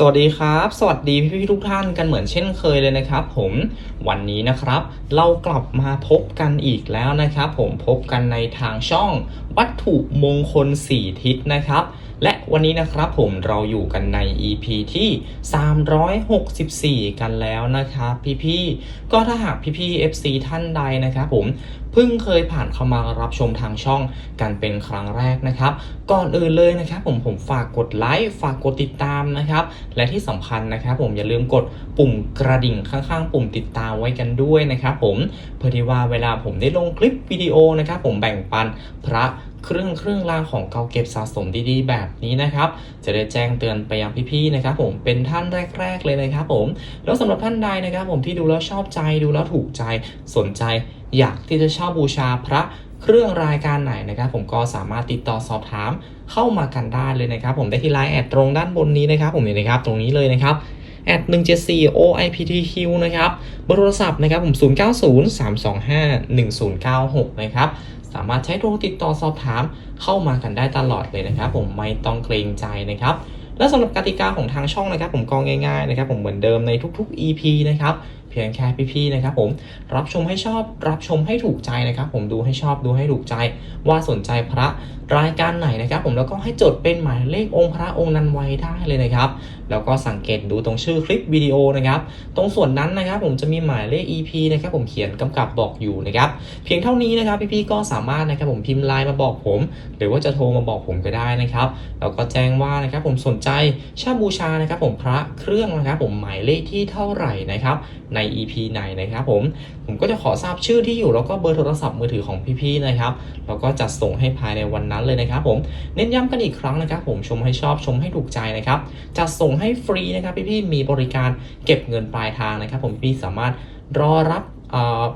สวัสดีครับ สวัสดีพี่ๆทุกท่านกันเหมือนเช่นเคยเลยนะครับ ผมวันนี้นะครับ เรากลับมาพบกันอีกแล้วนะครับ ผมพบกันในทางช่องวัตถุมงคล 4 ทิศนะครับ และวันนี้นะครับผมเราอยู่กันใน EP ที่ 364 กันแล้วนะครับพี่ๆ ก็ถ้าหากพี่ๆ FC ท่านใดนะครับผมเพิ่งเคยผ่านเข้ามารับชมทางช่องกันเป็นครั้งแรกนะครับ ก่อนอื่นเลยนะครับผมผมฝากกดไลค์ฝากกดติดตามนะครับ และที่สำคัญนะครับผมอย่าลืมกดปุ่มกระดิ่งข้างๆ ปุ่มติดตามไว้กันด้วยนะครับผมเพื่อที่ว่าเวลาผมได้ลงคลิปวิดีโอนะครับผมแบ่งปันพระ เครื่องเครื่องรางของเก่าเก็บสะสมดีๆ แบบนี้นะครับ จะได้แจ้งเตือนไปยังพี่ๆนะครับ ผมเป็นท่านแรก ๆ เลยนะครับผมแล้วสำหรับท่านใดนะครับ ผมที่ดูแล้วชอบใจดูแล้วถูกใจสนใจ อยากที่จะเช่าบูชาพระเครื่องรายการไหนนะครับ ผมก็สามารถติดต่อสอบถามเข้ามากันได้เลยนะครับ ผมได้ที่ไลน์แอดตรงด้านบนนี้นะครับ ผมเนี่นะครับตรงนี้เลยนะครับแอด174 OIPTQ นะครับเบอร์โทรศัพท์นะครับผม 0903251096 นะครับ สามารถใช้โทรติดต่อสอบถามเข้ามากันได้ตลอดเลยนะครับ ผมไม่ต้องเกรงใจนะครับและสำหรับกติกาของทางช่องนะครับ ผมก็ง่ายๆนะครับ ผมเหมือนเดิมในทุกๆ EP นะครับ พียงแค่พี่ๆนะครับผมรับชมให้ชอบรับชมให้ถูกใจนะครับผมดูให้ชอบดูให้ถูกใจ ว่าสนใจพระรายการไหนนะครับ ผมแล้วก็ให้จดเป็นหมายเลของค์พระองค์นั้นไว้ได้เลยนะครับแล้วก็สังเกตดูตรงชื่อคลิปวิดีโอนะครับตรงส่วนนั้นนะครับผมจะมีหมายเลข EP นะครับผมเขียนกำกับบอกอยู่นะครับเพียงเท่านี้นะครับพี่ๆก็สามารถนะครับผมพิมพ์ไลน์มาบอกผม หรือว่าจะโทรมาบอกผมก็ได้นะครับแล้วก็แจ้งว่านะครับผมสนใจเช่าบูชานะครับผมพระเครื่องนะครับผมหมายเลขที่เท่าไหร่นะครับใน EP ไหนนะครับผม ผมก็จะขอทราบชื่อที่อยู่แล้วก็เบอร์โทรศัพท์มือถือของพี่ๆนะครับ แล้วก็จัดส่งให้ภายในวันนั้นเลยนะครับผม เน้นย้ำกันอีกครั้งนะครับผมชมให้ชอบชมให้ถูกใจนะครับ จัดส่งให้ฟรีนะครับพี่ๆมีบริการเก็บเงินปลายทางนะครับผมพี่สามารถรอรับ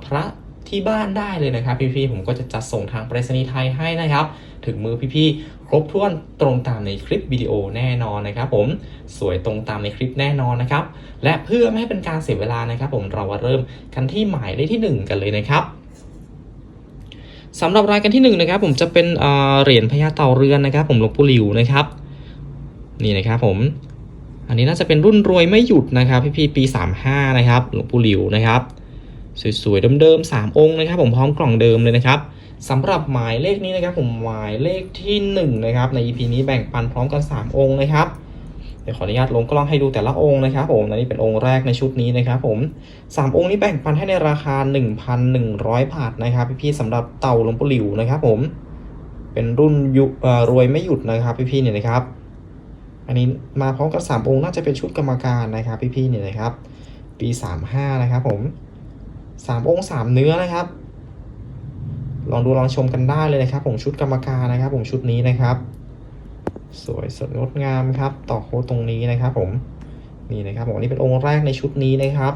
พระที่บ้านได้เลยนะครับพี่ๆผมก็จะจัดส่งทางไปรษณีย์ไทยให้นะครับ ถึงมือพี่ๆ รบถ้วนตรงตามในคลิปวิดีโอแน่นอนนะครับ ผมสวยตรงตามในคลิปแน่นอนนะครับ และเพื่อไม่ให้เป็นการเสียเวลานะครับ ผมเรามาเริ่มกันที่หมายเลขที่หนึ่งกันเลยนะครับสำหรับรายการที่หนึ่งนะครับผมจะเป็นเหรียญพญาเต่าเรือนนะครับ ผมหลวงปู่หลิวนะครับ นี่นะครับผม อันนี้น่าจะเป็นรุ่นรวยไม่หยุดนะครับ พี่พี่ๆปี 35 นะครับหลวงปู่หลิวนะครับ สวยๆเดิมๆ3องค์นะครับ ผมพร้อมกล่องเดิมเลยนะครับ สำหรับหมายเลขนี้นะครับผมหมายเลขที่1นะครับใน EP นี้แบ่งปันพร้อมกัน 3 องค์นะครับเดี๋ยวขออนุญาตลงกล้องให้ดูแต่ละองค์นะครับผมอันนี้เป็นองค์แรกในชุดนี้นะครับผม 3 องค์นี้แบ่งปันให้ในราคา 1,100 บาทนะครับ พี่ๆสำหรับเต่าหลวงปู่หลิวนะครับผมเป็นรุ่นยุรวยไม่หยุดนะครับพี่ๆเนี่ยนะครับ อันนี้มาพร้อมกับ 3 องค์น่าจะเป็นชุดกรรมการนะครับพี่ๆเนี่ยนะครับ ปี 35 นะครับผม 3 องค์ 3 เนื้อนะครับ ลองดูลองชมกันได้เลยนะครับผมชุดกรรมการนะครับ ผมชุดนี้นะครับ สวยสดงดงามครับต่อโค้ดตรงนี้นะครับผมนี่นะครับผมอันนี้เป็นองค์แรกในชุดนี้นะครับ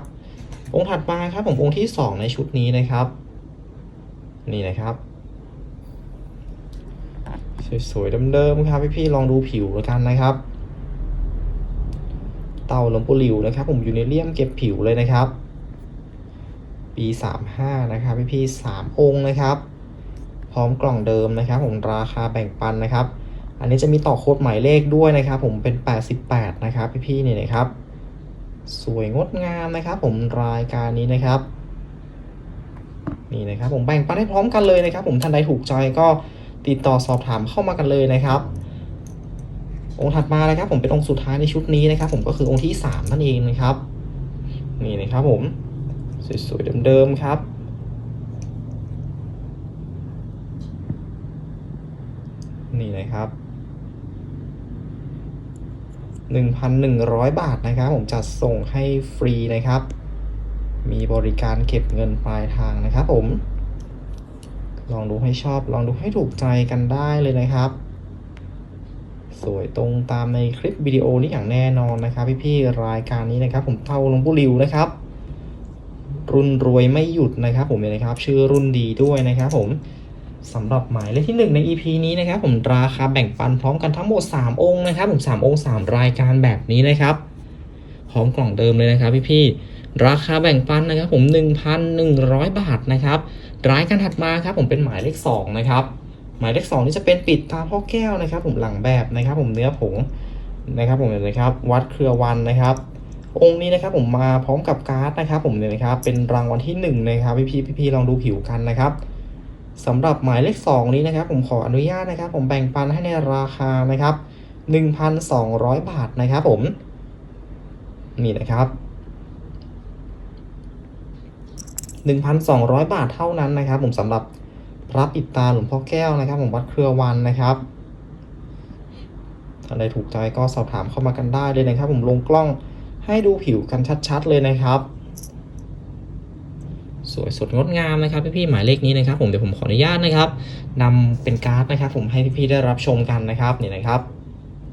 องค์ถัดมาครับผมองค์ที่ 2 ในชุดนี้นะครับ นี่นะครับสวยๆเดิมๆครับพี่ๆลองดูผิวแล้วกันนะครับ เต่าหลวงปู่หลิวนะครับ ผมอยู่ในเลี่ยมเก็บผิวเลยนะครับ ปี 35 นะครับพี่ๆสามองค์นะครับ ร้อมกล่องเดิมนะครับ ผมราคาแบ่งปันนะครับ อันนี้จะมีต่อโค้ดหมายเลขด้วยนะครับ ผมเป็น 88 นะครับพี่ๆนี่นะครับ สวยงดงามนะครับ ผมรายการนี้นะครับนี่นะครับ ผมแบ่งปันให้พร้อมกันเลยนะครับ ผมท่านใดถูกใจก็ติดต่อสอบถามเข้ามากันเลยนะครับ องค์ถัดมานะครับ ผมเป็นองค์สุดท้ายในชุดนี้นะครับ ผมก็คือองค์ที่3นั่นเองนะครับ นี่นะครับผมสวยๆเดิมๆครับ นี่นะครับ1,100 บาทนะครับ ผมจัดส่งให้ฟรีนะครับ มีบริการเก็บเงินปลายทางนะครับผม ลองดูให้ชอบ ลองดูให้ถูกใจกันได้เลยนะครับ สวยตรงตามในคลิปวิดีโอนี้อย่างแน่นอนนะครับ พี่ๆรายการนี้นะครับ ผมเท่าหลวงปู่หลิวนะครับ รุ่นรวยไม่หยุดนะครับ ผมเนี่ยนะครับ ชื่อรุ่นดีด้วยนะครับ ผม สำหรับหมายเลขที่ 1 ใน EP นี้นะครับผมราคาแบ่งปันพร้อมกันทั้งหมด 3 องค์นะครับผม3องค์ 3 รายการแบบนี้นะครับพร้อมกล่องเดิมเลยนะครับพี่ๆราคาแบ่งปันนะครับผม 1,100 บาทนะครับรายการถัดมาครับผมเป็นหมายเลข2นะครับหมายเลข2นี่จะเป็นปิดตาพ่อแก้วนะครับ ผมหลังแบบนะครับ ผมเนื้อผงนะครับผมเห็นไหมครับ วัดเครือวันนะครับ องค์นี้นะครับผมมาพร้อมกับการ์ดนะครับ ผมเนี่ยนะครับเป็นรางวัลที่หนึ่งนะครับพี่พี่พี่ๆลองดูผิวกันนะครับ สำหรับหมายเลขสองนี้นะครับ ผมขออนุญาตนะครับ ผมแบ่งปันให้ในราคานะครับ 1,200 บาทนะครับผม นี่นะครับ 1,200 บาทเท่านั้นนะครับ ผมสำหรับพระปิดตาหลวงพ่อแก้วนะครับ ผมวัดเครือวันนะครับท่านใดถูกใจก็สอบถามเข้ามากันได้เลยนะครับ ผมลงกล้องให้ดูผิวกันชัด ๆ เลยนะครับ สวยสดงดงามนะครับพี่ๆหมายเลขนี้นะครับผมเดี๋ยวผมขออนุญาตนะครับนำเป็นการ์ดนะครับ ผมให้พี่ๆได้รับชมกันนะครับนี่นะครับ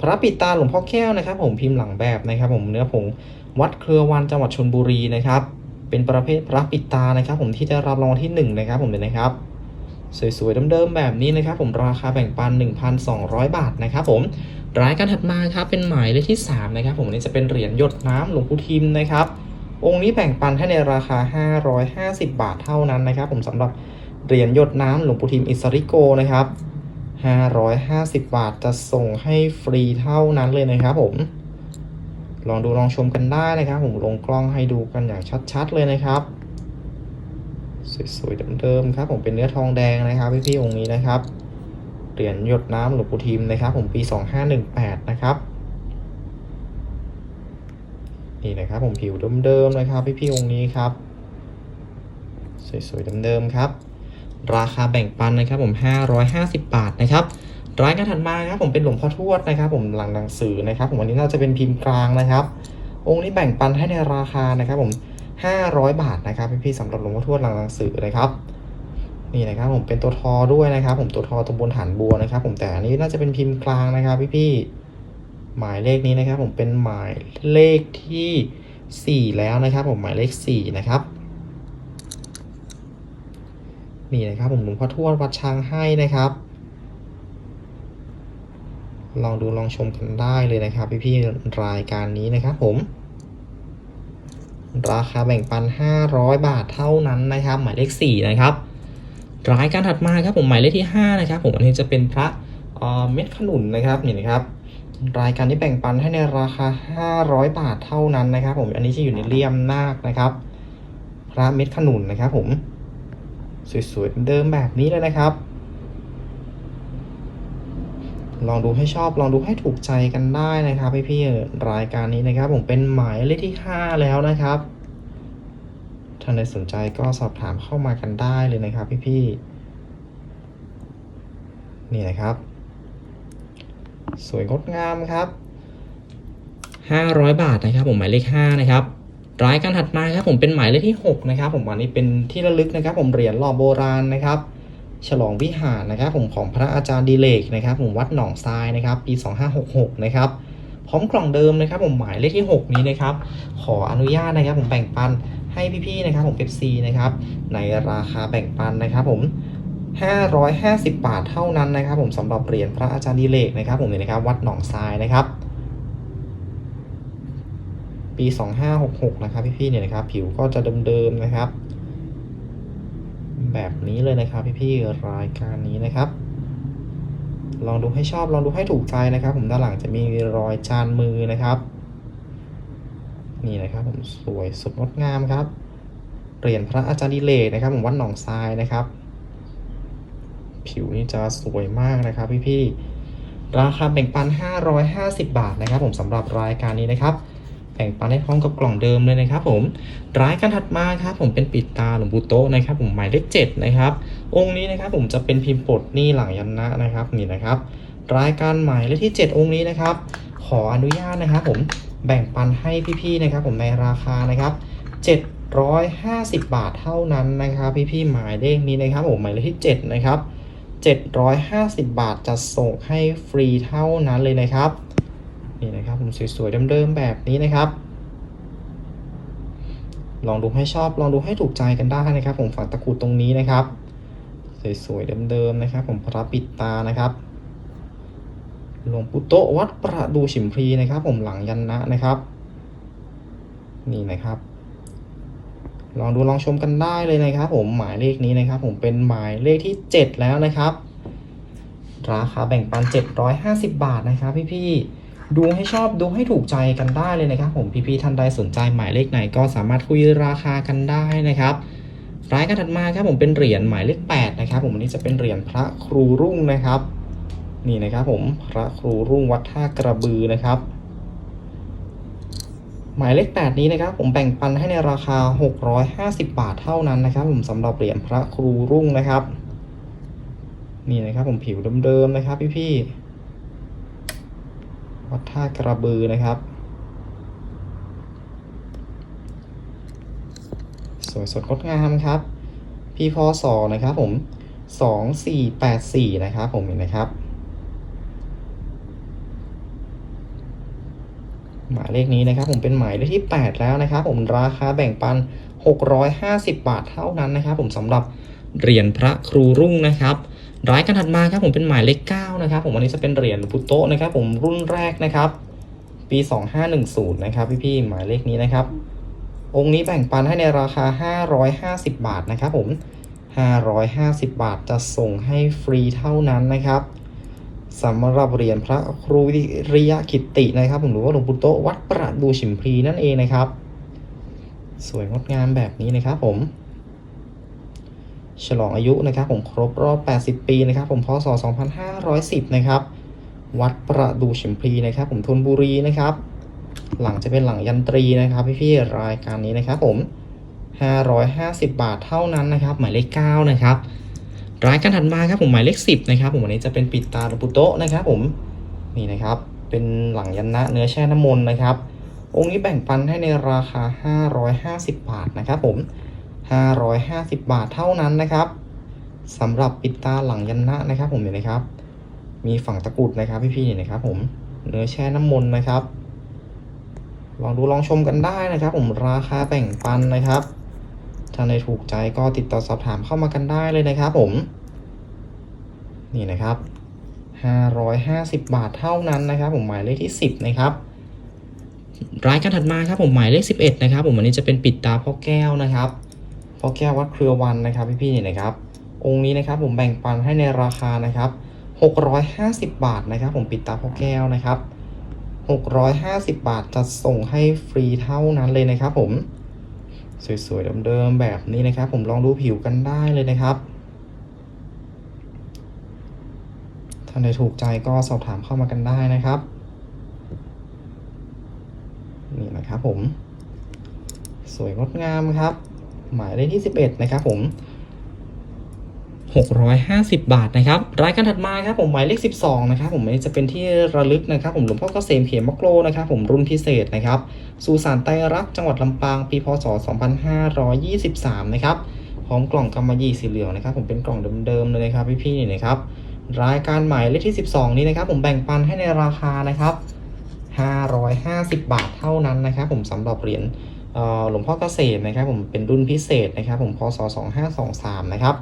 พระปิดตาหลวงพ่อแก้วนะครับ ผมพิมพ์หลังแบบนะครับ ผมเนื้อผงวัดเครือวันจังหวัดชนบุรีนะครับ เป็นประเภทพระปิดตานะครับ ผมที่ได้รับรางวัลที่หนึ่งนะครับ ผมเลยนะครับสวยๆเดิมๆแบบนี้นะครับ ผมราคาแบ่งปัน 1,200 บาทนะครับผมรายการถัดมาครับเป็นหมายเลขที่3นะครับผมอันนี้จะเป็นเหรียญหยดน้ำหลวงปู่ทิมนะครับ องค์นี้แบ่งปันให้ในราคา 550 บาทเท่านั้นนะครับ ผมสำหรับเหรียญหยดน้ำหลวงปู่ทิมอิสริโกนะครับ 550 บาทจะส่งให้ฟรีเท่านั้นเลยนะครับผม ลองดูลองชมกันได้นะครับ ผมลงกล้องให้ดูกันอย่างชัดๆเลยนะครับ สวยๆเดิมๆครับ ผมเป็นเนื้อทองแดงนะครับพี่ๆองค์นี้นะครับเหรียญหยดน้ำหลวงปู่ทิมนะครับ ผมปี 2518 นะครับ นี่นะครับผมผิวเดิมๆนะครับพี่ๆองค์นี้ครับ สวยๆเดิมๆครับ ราคาแบ่งปันนะครับผม 550 บาทนะครับรายการถัดมาครับผมเป็นหลวงพ่อทวดนะครับ ผมหลังหนังสือนะครับ ผมวันนี้น่าจะเป็นพิมพ์กลางนะครับ องค์นี้แบ่งปันให้ในราคานะครับ ผม 500 บาทนะครับพี่ๆสำหรับหลวงพ่อทวดหลังหนังสือนะครับนี่นะครับผมเป็นตัวทอด้วยนะครับ ผมตัวทอตรงบนฐานบัวนะครับ ผมแต่อันนี้น่าจะเป็นพิมพ์กลางนะครับพี่ๆ หมายเลขนี้นะครับ ผมเป็นหมายเลขที่ 4 แล้วนะครับ ผมหมายเลข 4 นะครับนี่นะครับผมหลวงพ่อทวดวัดช้างให้นะครับ ลองดูลองชมกันได้เลยนะครับ พี่ๆรายการนี้นะครับผม ราคาแบ่งปัน 500 บาทเท่านั้นนะครับ หมายเลข 4 นะครับรายการถัดมาครับผมหมายเลขที่ 5 นะครับ ผมอันนี้จะเป็นพระเเม็ดขนุนนะครับนี่นะครับ รายการนี้แบ่งปันให้ในราคา 500 บาทเท่านั้นนะครับผมอันนี้จะอยู่ในเลี่ยมนาคนะครับ พระเม็ดขนุนนะครับผมสวยๆเดิมแบบนี้เลยนะครับ ลองดูให้ชอบลองดูให้ถูกใจกันได้นะครับพี่ๆรายการนี้นะครับ ผมเป็นหมายเลขที่ 5 แล้วนะครับท่านใดสนใจก็สอบถามเข้ามากันได้เลยนะครับพี่ๆนี่นะครับ สวยงดงามครับ 500 บาทนะครับผมหมายเลข5นะครับรายการถัดมาครับผมเป็นหมายเลขที่ 6 นะครับ ผมวันนี้เป็นที่ระลึกนะครับ ผมเหรียญหล่อโบราณนะครับ ฉลองวิหารนะครับ ผมของพระอาจารย์ดิเลกนะครับ ผมวัดหนองทรายนะครับ ปี 2566 นะครับพร้อมกล่องเดิมนะครับ ผมหมายเลขที่ 6 นี้นะครับ ขออนุญาตนะครับ ผมแบ่งปันให้พี่ๆนะครับ ผมเอฟซีนะครับในราคาแบ่งปันนะครับ ผม 550 บาทเท่านั้นนะครับ ผมสำหรับเหรียญพระอาจารย์ดิเลกนะครับ ผมเนี่ยนะครับวัดหนองทรายนะครับ ปี 2566 นะครับพี่ๆเนี่ยนะครับ ผิวก็จะเดิมๆนะครับ แบบนี้เลยนะครับพี่ๆรายการนี้นะครับ ลองดูให้ชอบลองดูให้ถูกใจนะครับ ผมด้านหลังจะมีรอยจานมือนะครับ นี่นะครับผมสวยสดงดงามครับเหรียญพระอาจารย์ดิเลกนะครับผมวัดหนองทรายนะครับ ผิวนี่จะสวยมากนะครับพี่ๆ ราคาแบ่งปัน 550 บาทนะครับ ผมสำหรับรายการนี้นะครับแบ่งปันให้พร้อมกับกล่องเดิมเลยนะครับผมรายการถัดมาครับผมเป็นปิดตาหลวงปู่โตนะครับผมหมายเลขเจ็ดนะครับองค์นี้นะครับผมจะเป็นพิมพ์ปดนี่หลังยันนะนะครับนี่นะครับ รายการหมายเลขที่ 7 องค์นี้นะครับ ขออนุญาตนะครับผมแบ่งปันให้พี่ๆนะครับ ผมในราคานะครับ750 บาทเท่านั้นนะครับ พี่ๆหมายเลขนี้นะครับผมหมายเลขที่ 7 นะครับ 750 บาทจะส่งให้ฟรีเท่านั้นเลยนะครับ นี่นะครับผมสวยๆเดิมๆแบบนี้นะครับ ลองดูให้ชอบลองดูให้ถูกใจกันได้นะครับ ผมฝังตะกรุดตรงนี้นะครับ สวยๆเดิมๆนะครับ ผมพระปิดตานะครับหลวงปู่โตวัดประดูฉิมพลีนะครับ ผมหลังยันนะนะครับ นี่นะครับ ลองดูลองชมกันได้เลยนะครับ ผมหมายเลขนี้นะครับ ผมเป็นหมายเลขที่ 7 แล้วนะครับ ราคาแบ่งปัน 750 บาทนะครับ พี่ๆดูให้ชอบดูให้ถูกใจกันได้เลยนะครับ ผมพี่ๆท่านใดสนใจหมายเลขไหนก็สามารถคุยราคากันได้นะครับรายการถัดมาครับผมเป็นเหรียญหมายเลข8นะครับ ผมอันนี้จะเป็นเหรียญพระครูรุ่งนะครับ นี่นะครับ ผมพระครูรุ่งวัดท่ากระบือนะครับ หมายเลข 8 นี้นะครับผมแบ่งปันให้ในราคา 650 บาทเท่านั้นนะครับ ผมสำหรับเหรียญพระครูรุ่งนะครับ นี่นะครับผมผิวเดิมๆนะครับ พี่ๆวัดท่ากระบือนะครับ สวยสดงดงามครับ พี่พศนะครับผม 2484 นะครับผมเห็นนะครับ หมายเลขนี้นะครับผมเป็นหมายเลขที่ 8 แล้วนะครับผมราคาแบ่งปัน 650 บาทเท่านั้นนะครับผมสำหรับเหรียญพระครูรุ่งนะครับรายการถัดมาครับผมเป็นหมายเลข9นะครับผมอันนี้จะเป็นเหรียญหลวงปู่โตะนะครับผมรุ่นแรกนะครับ ปี 2510 นะครับพี่ๆหมายเลขนี้นะครับองค์นี้แบ่งปันให้ในราคา 550 บาทนะครับผม 550 บาทจะส่งให้ฟรีเท่านั้นนะครับ สำหรับเหรียญพระครูวิริยกิตตินะครับผมหรือว่าหลวงปู่โตวัดประดูฉิมพลีนั่นเองนะครับ สวยงดงามแบบนี้นะครับผม ฉลองอายุนะครับผมครบรอบ 80 ปีนะครับผมพศ 2510 นะครับ วัดประดูฉิมพลีนะครับ ผมธนบุรีนะครับ หลังจะเป็นหลังยันตรีนะครับพี่ๆรายการนี้นะครับผม 550 บาทเท่านั้นนะครับ หมายเลข9นะครับ รายการถัดมาครับผมหมายเลข10นะครับผมวันนี้จะเป็นปิดตาหลวงปู่โตะนะครับผมนี่นะครับเป็นหลังยันนะเนื้อแช่น้ำมนต์นะครับ องค์นี้แบ่งปันให้ในราคา 550 บาทนะครับผม 550 บาทเท่านั้นนะครับสำหรับปิดตาหลังยันนะนะครับ ผมเห็นนะครับ มีฝั่งตะกุดนะครับพี่ๆเห็นนะครับ ผมเนื้อแช่น้ำมนต์นะครับ ลองดูลองชมกันได้นะครับ ผมราคาแบ่งปันนะครับ ถ้าในถูกใจก็ติดต่อสอบถามเข้ามากันได้เลยนะครับผม นี่นะครับ 550 บาทเท่านั้นนะครับ ผมหมายเลขที่ 10 นะครับรายการถัดมาครับผมหมายเลข 11 นะครับ ผมอันนี้จะเป็นปิดตาพ่อแก้วนะครับพ่อแก้ววัดเครือวันนะครับพี่ๆนี่นะครับ องค์นี้นะครับผมแบ่งปันให้ในราคานะครับ 650 บาทนะครับ ผมปิดตาพ่อแก้วนะครับ 650 บาทจะส่งให้ฟรีเท่านั้นเลยนะครับผม สวยๆเดิมๆแบบนี้นะครับ ผมลองดูผิวกันได้เลยนะครับท่านใดถูกใจก็สอบถามเข้ามากันได้นะครับ นี่นะครับผม สวยงดงามครับ หมายเลขที่ 11 นะครับผม 650 บาทนะครับรายการถัดมาครับผมหมายเลข 12นะครับผมจะเป็นที่ระลึกนะครับผมหลวงพ่อเกษมเขียนมะโกรนะครับผมรุ่นพิเศษนะครับสุสานไตรักษ์จังหวัดลำปางปีพศ 2523 นะครับพร้อมกล่องกำมะหยี่สีเหลืองนะครับผมเป็นกล่องเดิมๆเลยนะครับพี่ๆนี่นะครับรายการหมายเลขที่ 12 นี้นะครับผมแบ่งปันให้ในราคานะครับ550 บาทเท่านั้นนะครับผมสำหรับเหรียญหลวงพ่อเกษมนะครับผมเป็นรุ่นพิเศษนะครับผมพศ 2523 นะครับ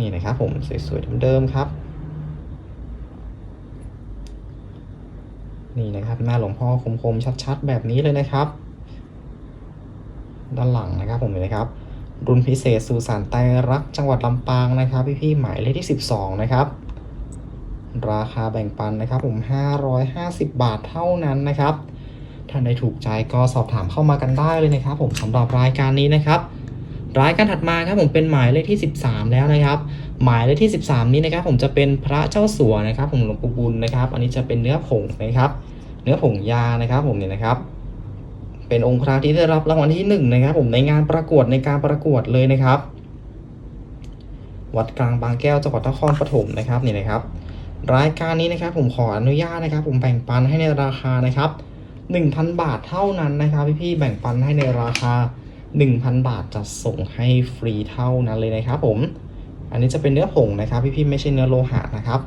นี่นะครับผมสวยๆเดิมๆครับ นี่นะครับหน้าหลวงพ่อคมๆชัดๆ แบบนี้เลยนะครับ ด้านหลังนะครับผมเห็นไหมครับ รุ่นพิเศษสุสานไตรักจังหวัดลำปางนะครับ พี่ๆหมายเลขที่ 12 นะครับ ราคาแบ่งปันนะครับผม 550 บาทเท่านั้นนะครับท่านใดถูกใจก็สอบถามเข้ามากันได้เลยนะครับ ผมสำหรับรายการนี้นะครับ รายการถัดมาครับผมเป็นหมายเลขที่ 13 แล้วนะครับ หมายเลขที่ 13 นี้นะครับ ผมจะเป็นพระเจ้าสัวนะครับผมหลวงปู่บุญนะครับ อันนี้จะเป็นเนื้อผงนะครับ เนื้อผงยานะครับ ผมเนี่ยนะครับ เป็นองค์พระที่ได้รับรางวัลที่หนึ่งนะครับ ผมในงานประกวดในการประกวดเลยนะครับ วัดกลางบางแก้วจังหวัดนครปฐมนะครับนี่นะครับ รายการนี้นะครับ ผมขออนุญาตนะครับ ผมแบ่งปันให้ในราคานะครับ 1,000 บาทเท่านั้นนะครับ พี่ๆแบ่งปันให้ในราคา 1,000 บาทจะส่งให้ฟรีเท่านั้นเลยนะครับผม อันนี้จะเป็นเนื้อผงนะครับพี่ๆไม่ใช่เนื้อโลหะนะครับ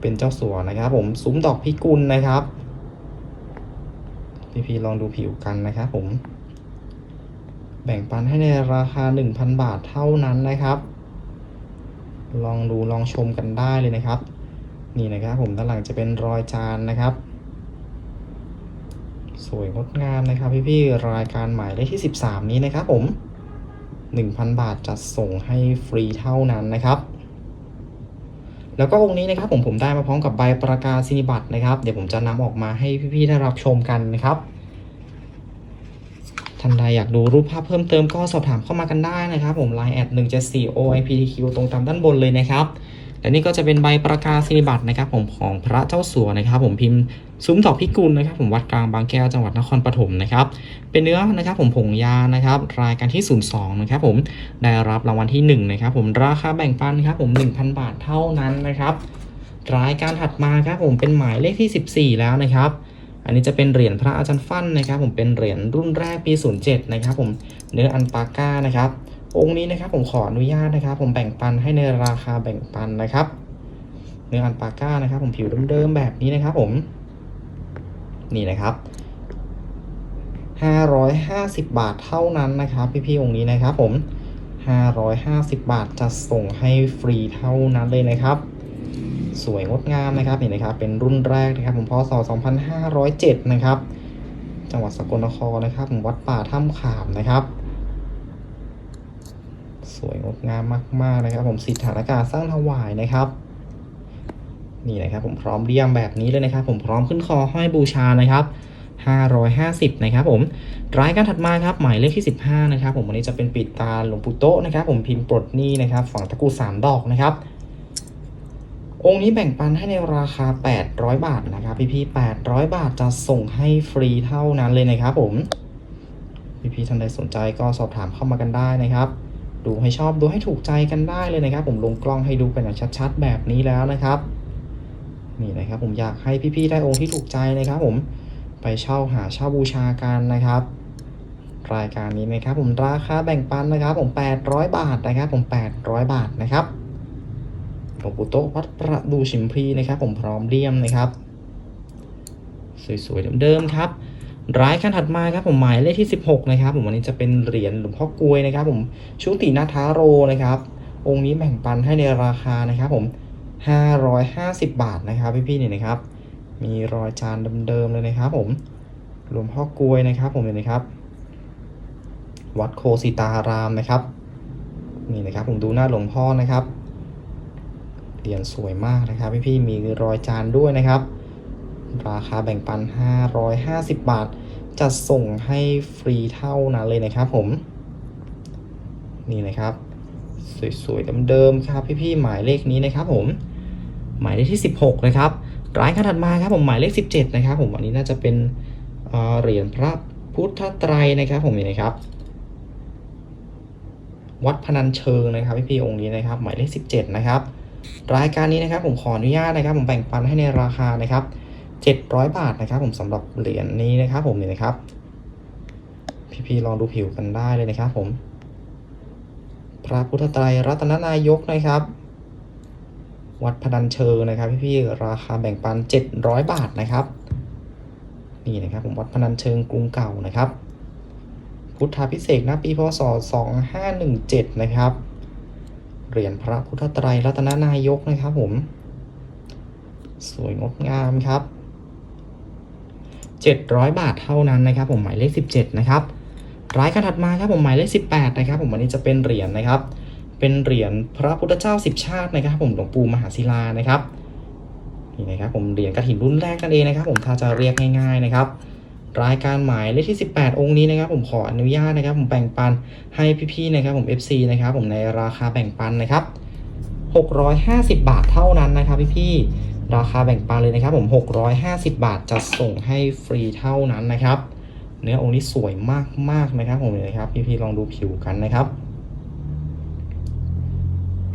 เป็นเจ้าสัวนะครับผมซุ้มดอกพิกุลนะครับ พี่ๆลองดูผิวกันนะครับผม แบ่งปันให้ในราคา 1,000 บาทเท่านั้นนะครับ ลองดูลองชมกันได้เลยนะครับ นี่นะครับผมด้านหลังจะเป็นรอยจานนะครับ สวยงดงามนะครับพี่ๆรายการหมายเลขที่ 13 นี้นะครับผม 1,000 บาทจะส่งให้ฟรีเท่านั้นนะครับ แล้วก็องค์นี้นะครับผมผมได้มาพร้อมกับใบประกาศนียบัตรนะครับ เดี๋ยวผมจะนำออกมาให้พี่ๆได้รับชมกันนะครับท่านใดอยากดูรูปภาพเพิ่มเติมก็สอบถามเข้ามากันได้นะครับ ผม line at 174 OIPTQ ตรงตามด้านบนเลยนะครับ และนี่ก็จะเป็นใบประกาศนียบัตรนะครับ ผมของพระเจ้าสัวนะครับ ผมพิมพ์ ซุ้มดอกพิกุลนะครับผมวัดกลางบางแก้วจังหวัดนครปฐมนะครับเป็นเนื้อนะครับผมผงยานะครับรายการที่ 02นะครับผมได้รับรางวัลที่1นะครับผมราคาแบ่งปันครับผม 1,000 บาทเท่านั้นนะครับรายการถัดมาครับผมเป็นหมายเลขที่ 14 แล้วนะครับอันนี้จะเป็นเหรียญพระอาจารย์ฟั่นนะครับ ผมเป็นเหรียญรุ่นแรกปี07นะครับผมเนื้ออันปาก้านะครับองค์นี้นะครับผมขออนุญาตนะครับ ผมแบ่งปันให้ในราคาแบ่งปันนะครับ เนื้ออันปาก้านะครับ ผมผิวเดิมๆแบบนี้นะครับผม นี่นะครับ 550 บาทเท่านั้นนะครับ พี่ๆองค์นี้นะครับผม 550 บาทจะส่งให้ฟรีเท่านั้นเลยนะครับ สวยงดงามนะครับนี่นะครับ เป็นรุ่นแรกนะครับผมพศ2507 นะครับ จังหวัดสกลนครนะครับผมวัดป่าถ้ำขามนะครับสวยงดงามมาก ๆ นะครับ ผมสิทธานากาสร้างถวายนะครับ นี่นะครับผมพร้อมเรียมแบบนี้เลยนะครับ ผมพร้อมขึ้นคอห้อยบูชานะครับ 550 นะครับผมรายการถัดมาครับหมายเลขที่ 15 นะครับ ผมวันนี้จะเป็นปิดตาหลวงปู่โตนะครับ ผมพิมพ์ปลดหนี้นะครับ ฝั่งตะกรุด3ดอกนะครับ องค์นี้แบ่งปันให้ในราคา 800 บาทนะครับ พี่ๆ800 บาทจะส่งให้ฟรีเท่านั้นเลยนะครับ ผมพี่ๆท่านใดสนใจก็สอบถามเข้ามากันได้นะครับ ดูให้ชอบดูให้ถูกใจกันได้เลยนะครับ ผมลงกล้องให้ดูกันอย่างชัดๆ แบบนี้แล้วนะครับ นี่นะครับผมอยากให้พี่ๆได้องค์ที่ถูกใจนะครับ ผมไปเช่าหาเช่าบูชากันนะครับ รายการนี้นะครับ ผมราคาแบ่งปันนะครับ ผม 800 บาทนะครับ ผม 800 บาทนะครับหลวงปู่โตวัดประดูชิมพีนะครับ ผมพร้อมเลี่ยมนะครับ สวยๆเดิมๆครับรายการถัดมาครับผมหมายเลขที่ 16 นะครับ ผมวันนี้จะเป็นเหรียญหลวงพ่อกลวยนะครับ ผมชุตินาทาโรนะครับ องค์นี้แบ่งปันให้ในราคานะครับ ผม 550 บาทนะครับพี่ๆเนี่ยนะครับ มีรอยจานเดิมๆเลยนะครับ ผมหลวงพ่อกลวยนะครับ ผมเนี่ยนะครับ วัดโคสิตารามนะครับนี่นะครับผมดูหน้าหลวงพ่อนะครับเหรียญสวยมากนะครับ พี่ๆมีรอยจานด้วยนะครับ ราคาแบ่งปัน 550 บาทจะส่งให้ฟรีเท่านั้นเลยนะครับ ผม นี่นะครับ สวยๆเดิมๆครับ พี่ๆหมายเลขนี้นะครับ ผม หมายเลขที่ 16 นะครับรายการถัดมาครับผมหมายเลข 17 นะครับ ผมอันนี้น่าจะเป็นเเหรียญพระพุทธไตรนะครับผมนี่นะครับ วัดพนัญเชิงนะครับพี่ๆองค์นี้นะครับ หมายเลข 17 นะครับ รายการนี้นะครับผมขออนุญาตนะครับ ผมแบ่งปันให้ในราคานะครับ 700 บาทนะครับ ผมสำหรับเหรียญนี้นะครับผมนี่นะครับ พี่ๆลองดูผิวกันได้เลยนะครับ ผม พระพุทธไตรรัตนนายกนะครับ วัดพนัญเชิงนะครับพี่ๆราคาแบ่งปัน 700 บาทนะครับ นี่นะครับผมวัดพนัญเชิงกรุงเก่านะครับ พุทธาพิเศษนะปีพศ 2517 นะครับเหรียญพระพุทธไตรรัตนนายกนะครับผม สวยงดงามครับ 700 บาทเท่านั้นนะครับ ผมหมายเลข 17 นะครับรายการถัดมาครับผมหมายเลข 18 นะครับ ผมวันนี้จะเป็นเหรียญนะครับ เป็นเหรียญพระพุทธเจ้าสิบชาตินะครับ ผมหลวงปู่มหาศิลานะครับนี่นะครับผมเหรียญกระถินรุ่นแรกนั่นเองนะครับ ผมถ้าจะเรียกง่าย ๆนะครับ รายการหมายเลขที่ 18 องค์นี้นะครับ ผมขออนุญาตนะครับ ผมแบ่งปันให้พี่ๆนะครับ ผม FC นะครับ ผมในราคาแบ่งปันนะครับ 650 บาทเท่านั้นนะครับพี่ๆราคาแบ่งปันเลยนะครับ ผม 650 บาทจะส่งให้ฟรีเท่านั้นนะครับ เนื้อองค์นี้สวยมากๆนะครับ ผมเลยนะครับ พี่ๆลองดูผิวกันนะครับ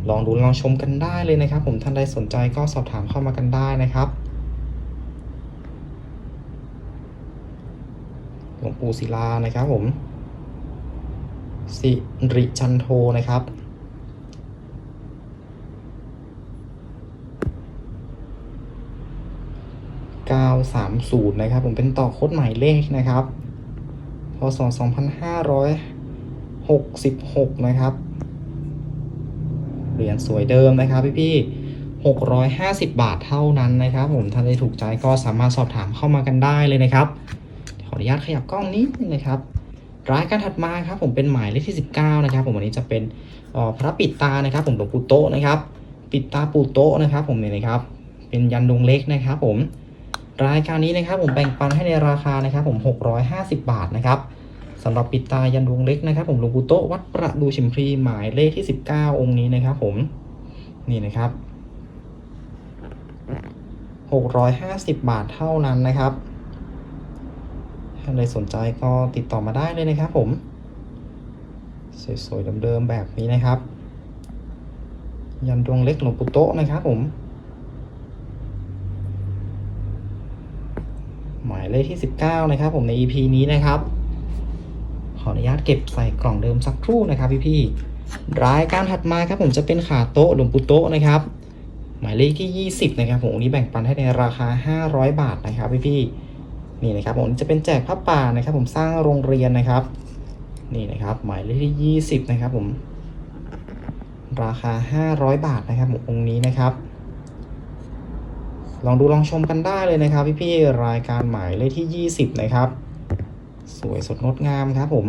ลองดูลองชมกันได้เลยนะครับ ผมท่านใดสนใจก็สอบถามเข้ามากันได้นะครับหลวงปู่ศิลานะครับผมสิริจันโทนะครับ930 นะครับ ผมเป็นต่อโค้ดหมายเลขนะครับพศ2566 นะครับ เหรียญสวยเดิมนะครับพี่พี่650 บาทเท่านั้นนะครับผมท่านใดถูกใจก็สามารถสอบถามเข้ามากันได้เลยนะครับ ขออนุญาตขยับกล้องนิดนึงนะครับรายการถัดมาครับผมเป็นหมายเลขที่ 19 นะครับ ผมวันนี้จะเป็นอ่อพระปิดตานะครับ ผมหลวงปู่โตนะครับ ปิดตาปูโตนะครับ ผมเนี่ยนะครับ เป็นยันดงเล็กนะครับ ผมรายการนี้นะครับ ผมแบ่งปันให้ในราคานะครับ ผม 650 บาทนะครับ สำหรับปิดตายันดวงเล็กนะครับ ผมหลวงปู่โตวัดประดูชิมพรีหมายเลขที่ 19 องค์นี้นะครับผมนี่นะครับ 650 บาทเท่านั้นนะครับถ้าใครสนใจก็ติดต่อมาได้เลยนะครับผมสวยๆเดิมๆแบบนี้นะครับ ยันดวงเล็กหลวงปู่โตนะครับผม หมายเลขที่ 19 นะครับผมใน EP นี้นะครับ ออนุญาตเก็บใส่กล่องเดิมสักครู่นะครับพี่ๆรายการถัดมาครับผมจะเป็นขาโต๊ะหลวงปู่โต๊ะนะครับ หมายเลขที่ 20 นะครับผมนี้แบ่งปันให้ในราคา 500 บาทนะครับพี่ๆนี่นะครับผมจะเป็นแจกผ้าป่านะครับ ผมสร้างโรงเรียนนะครับ นี่นะครับหมายเลขที่ 20 นะครับผมราคา 500 บาทนะครับผมองค์นี้นะครับ ลองดูลองชมกันได้เลยนะครับ พี่ๆรายการหมายเลขที่ 20 นะครับ สวยสดงดงามครับผม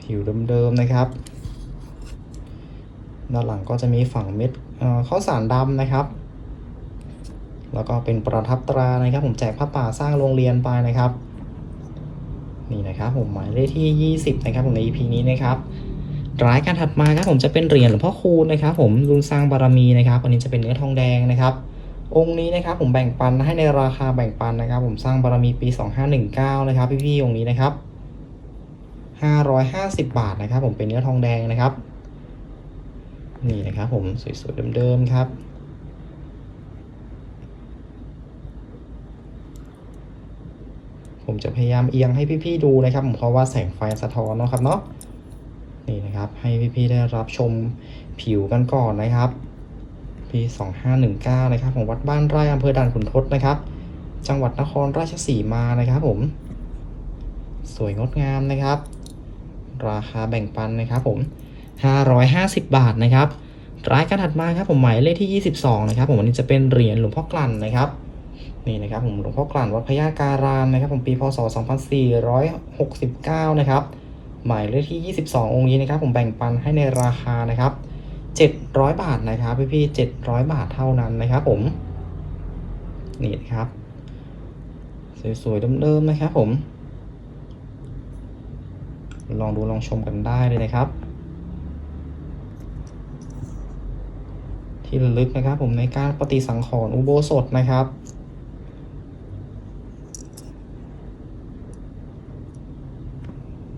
ผิวเดิมๆนะครับ ด้านหลังก็จะมีฝั่งเม็ดข้าวสารดำนะครับ แล้วก็เป็นประทับตรานะครับ ผมแจกผ้าป่าสร้างโรงเรียนไปนะครับ นี่นะครับผมหมายเลขที่ 20 นะครับผมใน EP นี้นะครับรายการถัดมาครับผมจะเป็นเหรียญหลวงพ่อคูณนะครับ ผมรุ่นสร้างบารมีนะครับ อันนี้จะเป็นเนื้อทองแดงนะครับ องค์นี้นะครับผมแบ่งปันให้ในราคาแบ่งปันนะครับ ผมสร้างบารมีปี 2519 นะครับ พี่ๆองค์นี้นะครับ 550 บาทนะครับ ผมเป็นเนื้อทองแดงนะครับ นี่นะครับผมสวยๆเดิมๆครับผมจะพยายามเอียงให้พี่ๆดูนะครับ ผมเพราะว่าแสงไฟสะท้อนเนาะครับเนาะนี่นะครับ ให้พี่ๆได้รับชมผิวกันก่อนนะครับ ปี 2519 นะครับของวัดบ้านไร่อำเภอด่านขุนทดนะครับ จังหวัดนครราชสีมานะครับผม สวยงดงามนะครับ ราคาแบ่งปันนะครับผม 550 บาทนะครับรายการถัดมาครับผมหมายเลขที่ 22 นะครับผมวันนี้จะเป็นเหรียญหลวงพ่อกลั่นนะครับนี่นะครับผมหลวงพ่อกลั่นวัดพญาการามนะครับผมปีพศ 2469 นะครับหมายเลขที่ 22 องค์นี้นะครับผมแบ่งปันให้ในราคานะครับ 700 บาทนะครับพี่พี่700 บาทเท่านั้นนะครับผม นี่ครับ สวยๆเดิมๆนะครับผม ลองดูลองชมกันได้เลยนะครับ ที่ระลึกนะครับผมในการปฏิสังขรณ์อุโบสถนะครับ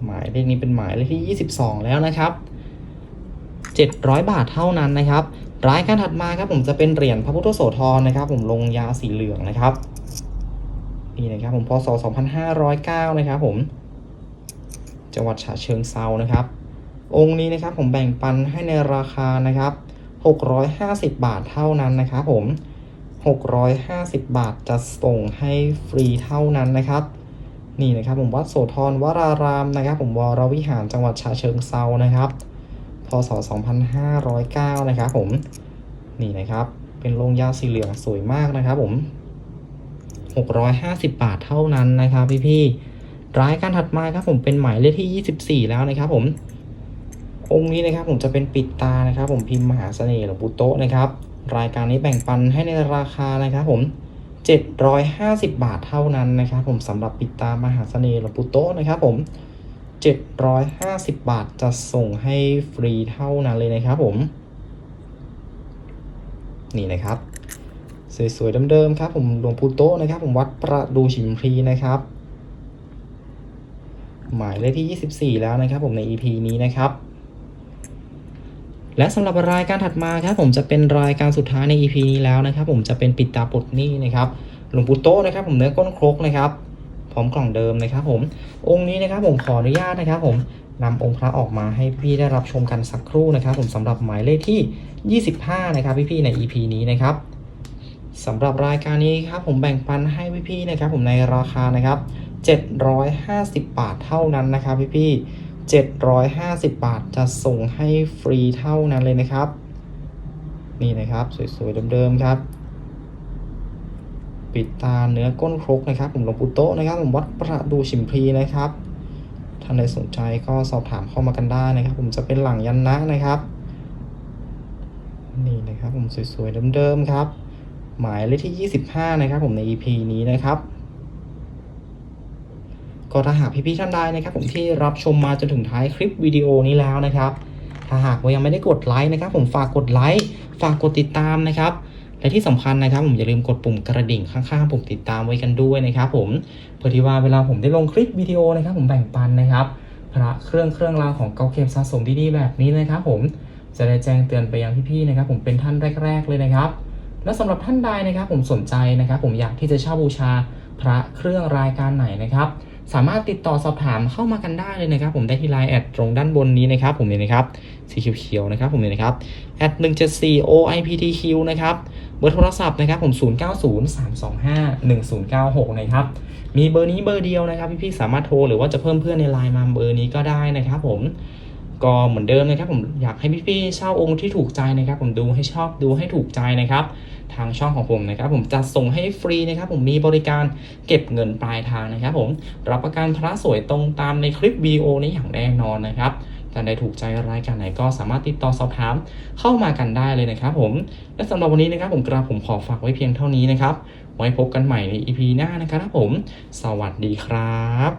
หมายเลขนี้เป็นหมายเลขที่ 22 แล้วนะครับ 700 บาทเท่านั้นนะครับรายการถัดมาครับผมจะเป็นเหรียญพระพุทธโสธรนะครับ ผมลงยาสีเหลืองนะครับนี่นะครับผมพศ2509นะครับผมจังหวัดฉะเชิงเซานะครับ องค์นี้นะครับผมแบ่งปันให้ในราคานะครับ650 บาทเท่านั้นนะครับผม 650 บาทจะส่งให้ฟรีเท่านั้นนะครับ นี่นะครับผมวัดโสธรวรารามนะครับ ผมวรวิหารจังหวัดฉะเชิงเซานะครับ พศ 2509 นะครับผมนี่นะครับ เป็นโรงยาสีเหลืองสวยมากนะครับผม 650 บาทเท่านั้นนะครับพี่ๆรายการถัดมาครับผมเป็นหมายเลขที่ 24 แล้วนะครับผม องค์นี้นะครับผมจะเป็นปิดตานะครับ ผมพิมพ์มหาเสน่ห์หลวงปู่โตนะครับ รายการนี้แบ่งปันให้ในราคานะครับผม 750 บาทเท่านั้นนะครับ ผมสำหรับปิดตามหาเสน่ห์หลวงปู่โตนะครับผม 750 บาทจะส่งให้ฟรีเท่านั้นเลยนะครับผม นี่นะครับ สวยๆเดิมๆครับ ผมหลวงปู่โตนะครับ ผมวัดประดูฉิมพีนะครับ หมายเลขที่ 24 แล้วนะครับผมใน EP นี้นะครับและสำหรับรายการถัดมาครับผมจะเป็นรายการสุดท้ายใน EP นี้แล้วนะครับ ผมจะเป็นปิดตาปลดหนี้นะครับ หลวงปู่โตนะครับ ผมเนื้อก้นครกนะครับ พร้อมกล่องเดิมนะครับผม องค์นี้นะครับผมขออนุญาตนะครับผมนำองค์พระออกมาให้พี่ได้รับชมกันสักครู่นะครับ ผมสำหรับหมายเลขที่ 25 นะครับพี่ๆใน EP นี้นะครับสำหรับรายการนี้ครับผมแบ่งปันให้พี่ๆนะครับ ผมในราคานะครับ 750 บาทเท่านั้นนะครับพี่ๆ750 บาทจะส่งให้ฟรีเท่านั้นเลยนะครับ นี่นะครับสวยๆเดิมๆครับ ปิดตาเนื้อก้นครกนะครับผมหลวงปู่โตนะครับผมวัดประดูชิมพลีนะครับท่านใดสนใจก็สอบถามเข้ามากันได้นะครับ ผมจะเป็นหลังยันนะนะครับ นี่นะครับผมสวยๆเดิมๆครับ หมายเลขที่ 25 นะครับ ผมใน EP นี้นะครับก็ถ้าหากพี่ๆท่านใดนะครับ ผมที่รับชมมาจนถึงท้ายคลิปวิดีโอนี้แล้วนะครับ ถ้าหากว่ายังไม่ได้กดไลค์นะครับ ผมฝากกดไลค์ฝากกดติดตามนะครับ และที่สำคัญนะครับผมอย่าลืมกดปุ่มกระดิ่งข้างๆปุ่มติดตามไว้กันด้วยนะครับผมเพื่อที่ว่าเวลาผมได้ลงคลิปวิดีโอนะครับ ผมแบ่งปันนะครับ พระเครื่องเครื่องรางของเก่าเก็บสะสมดีๆแบบนี้นะครับผมจะได้แจ้งเตือนไปยังพี่ๆนะครับ ผมเป็นท่านแรก ๆ เลยนะครับ และสำหรับท่านใดนะครับ ผมสนใจนะครับ ผมอยากที่จะเช่าบูชาพระเครื่องรายการไหนนะครับ สามารถติดต่อสอบถามเข้ามากันได้เลยนะครับ ผมได้ที่ไลน์แอดตรงด้านบนนี้นะครับ ผมเนี่ยนะครับสีเขียวๆนะครับ ผมเนี่ยนะครับแอด174 OIPTQ นะครับ เบอร์โทรศัพท์นะครับผม 0903251096 นะครับ มีเบอร์นี้เบอร์เดียวนะครับ พี่ๆสามารถโทรหรือว่าจะเพิ่มเพื่อนในไลน์มาเบอร์นี้ก็ได้นะครับผมก็เหมือนเดิมนะครับผมอยากให้พี่ๆเช่าองค์ที่ถูกใจนะครับ ผมดูให้ชอบดูให้ถูกใจนะครับ ทางช่องของผมนะครับ ผมจะส่งให้ฟรีนะครับ ผมมีบริการเก็บเงินปลายทางนะครับ ผมรับประกันพระสวยตรงตามในคลิปวีโอนี้อย่างแน่นอนนะครับ ท่านใดถูกใจรายการไหนก็สามารถติดต่อสอบถามเข้ามากันได้เลยนะครับผม และสำหรับวันนี้นะครับผมกระผมขอฝากไว้เพียงเท่านี้นะครับ ไว้พบกันใหม่ใน EP หน้านะครับผม สวัสดีครับ